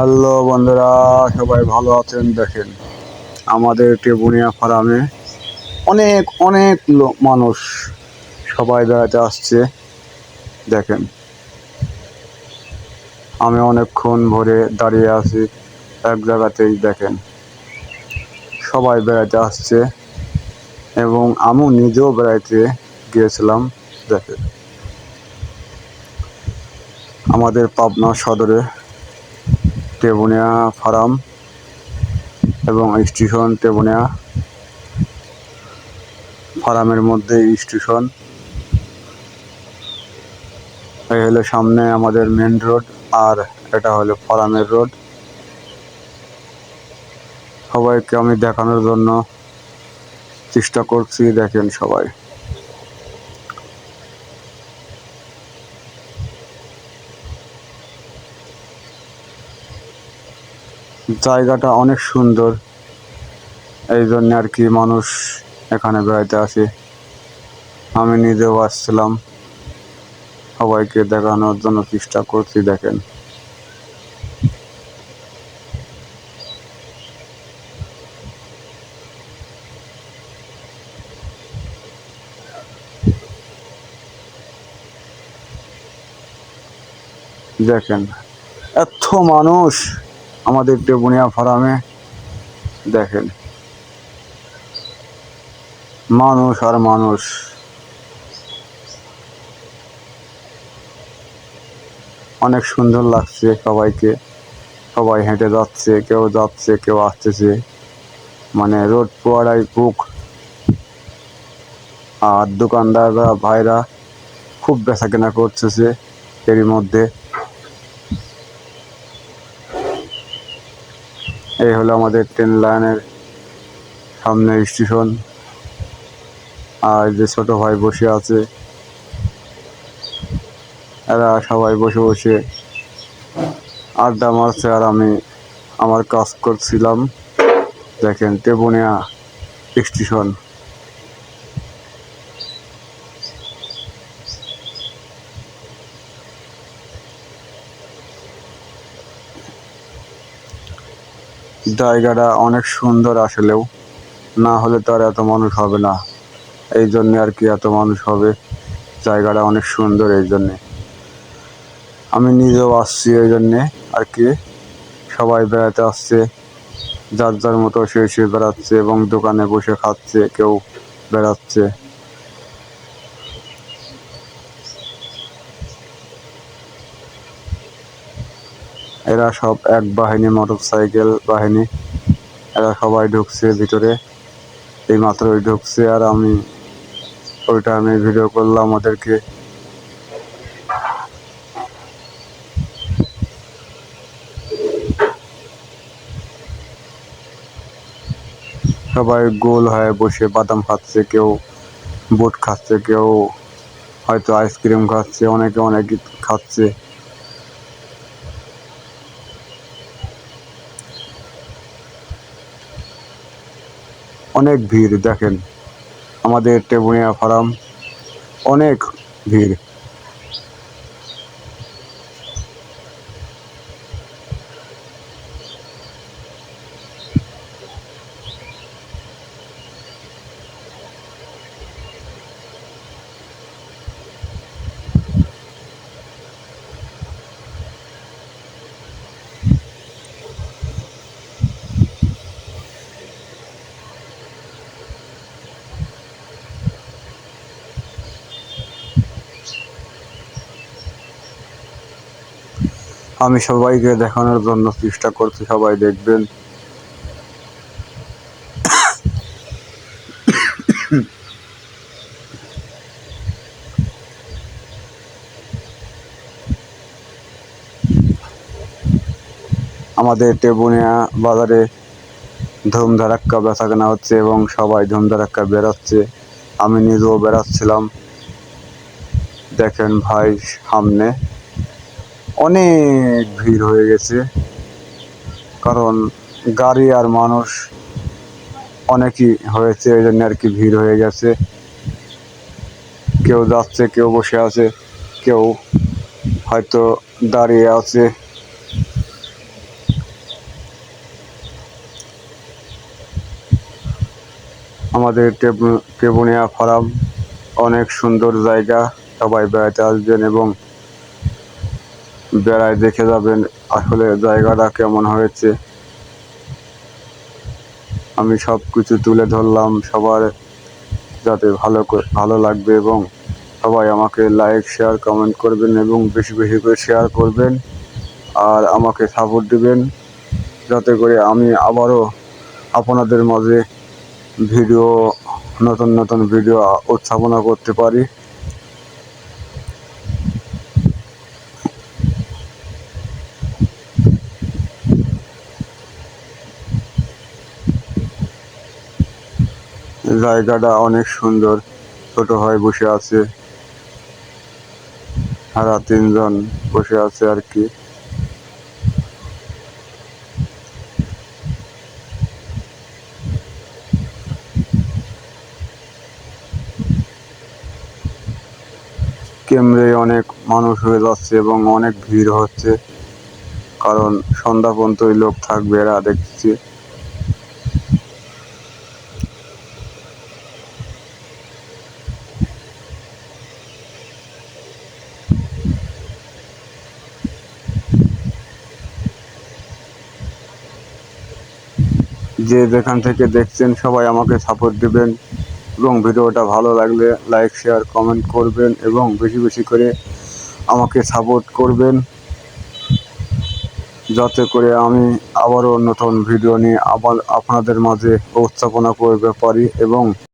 Hello বন্ধুরা, সবাই ভালো আছেন? দেখেন, আমাদের টেবুনিয়া ফার্মে অনেক অনেক লোক মানুষ সবাই বেড়াতে আসছে। দেখেন, আমি অনেকক্ষণ ভরে দাঁড়িয়ে আছি এক জায়গাতেই, দেখেন, সবাই বেড়াতে আসছে এবং আমি নিজেও বেড়াইতে গিয়েছিলাম, দেখেন। আমাদের পাবনা সদরে টেবুনিয়া ফার্ম এবং স্টেশন টেবুনিয়া ফার্মের মধ্যে স্টেশন। এই হলো সামনে আমাদের মেন রোড আর এটা হলো ফার্মের রোড সবাইকে আমি দেখানোর জন্য চেষ্টা করছি, দেখেন সবাই। জায়গাটা অনেক সুন্দর। এই জন্য আর কি মানুষ এখানে বেড়াইতে আসে। আমি নিজেও আসছিলাম। সবাইকে দেখানোর জন্য চেষ্টা করছি, দেখেন। দেখেন, এত মানুষ! আমাদের টেবুনিয়া ফার্মে দেখেন। মানুষ আর মানুষ। অনেক সুন্দর লাগছে সবাইকে। সবাই হেঁটে যাচ্ছে, কেউ যাচ্ছে, কেউ আসতেছে। মানে রোড পোয়ারাই বুক আর দোকানদাররা, ভাইরা খুব বেচা কেনা করতেছে এরই মধ্যে। এই হলো আমাদের ট্রেন লাইনের সামনে স্টেশন আর যে ছোট ভাই বসে আছে, এরা সবাই বসে বসে আড্ডা মারছে আর আমি আমার কাজ করছিলাম। দেখেন টেবুনিয়া স্টেশন জায়গাটা অনেক সুন্দর আসলেও। না হলে তো আর এত মানুষ হবে না। এই জন্যে আর কি এত মানুষ হবে। জায়গাটা অনেক সুন্দর এই জন্যে। আমি নিজেও আসছি এই জন্যে আর কি। সবাই বেড়াতে আসছে। যার যার মতো সে সে বেড়াচ্ছে এবং দোকানে বসে খাচ্ছে, কেউ বেড়াচ্ছে। এরা সব এক বাহিনী মোটর সাইকেল বাহিনী। এরা সবাই ঢুকছে ভিতরে। এই মাত্রই ঢুকছে আর আমি ওইটা আমি ভিডিও করলাম ওদেরকে। সবাই গোল হয়ে বসে বাদাম খাচ্ছে, কেউ বুট খাচ্ছে, কেউ হয়তো আইসক্রিম খাচ্ছে, অনেকে অনেক খাচ্ছে। অনেক ভিড় দেখেন। আমাদের টেবুনিয়া ফার্ম অনেক ভিড়। আমি সবাইকে দেখানোর জন্য চেষ্টা করছি, সবাই দেখবেন। আমাদের টেবুনিয়া বাজারে ধুমধারাক্কা বেচা কেনা হচ্ছে এবং সবাই ধুমধারাক্কা বেরোচ্ছে আমি নিজেও বেরাচ্ছিলাম দেখেন ভাই সামনে। অনেক ভিড় হয়ে গেছে। কারণ গাড়ি আর মানুষ অনেকই হয়েছে, এই জন্য আর কি ভিড় হয়ে গেছে। কেউ যাচ্ছে, কেউ বসে আছে, কেউ হয়তো দাঁড়িয়ে আছে। আমাদের টেবুনিয়া ফার্ম অনেক সুন্দর জায়গা। সবাই বেড়াতে আসবেন এবং বেড়ায় দেখে যাবেন আসলে জায়গাটা কেমন হয়েছে। আমি সব কিছু তুলে ধরলাম, সবার যাতে ভালো ভালো লাগবে এবং সবাই আমাকে লাইক শেয়ার কমেন্ট করবেন এবং বেশি বেশি করে শেয়ার করবেন আর আমাকে সাপোর্ট দিবেন। যাতে করে আমি আবারও আপনাদের মাঝে ভিডিও নতুন নতুন ভিডিও উত্থাপনা করতে পারি। জায়গাটা অনেক সুন্দর। ছোট ভাই বসে আছে। হারা তিনজন বসে আছে আর কি। কেমরে অনেক মানুষ হয়ে যাচ্ছে এবং অনেক ভিড় হচ্ছে। কারণ সন্ধ্যা পর্যন্তই লোক থাকবে, এরা দেখছি। যে যেখান থেকে দেখছেন সবাই আমাকে সাপোর্ট দিবেন এবং ভিডিওটা ভালো লাগলে লাইক শেয়ার কমেন্ট করবেন এবং বেশি বেশি করে আমাকে সাপোর্ট করবেন। যাতে করে আমি আবারও নতুন ভিডিও নিয়ে আবার আপনাদের মাঝে উপস্থাপনা করবে পারি এবং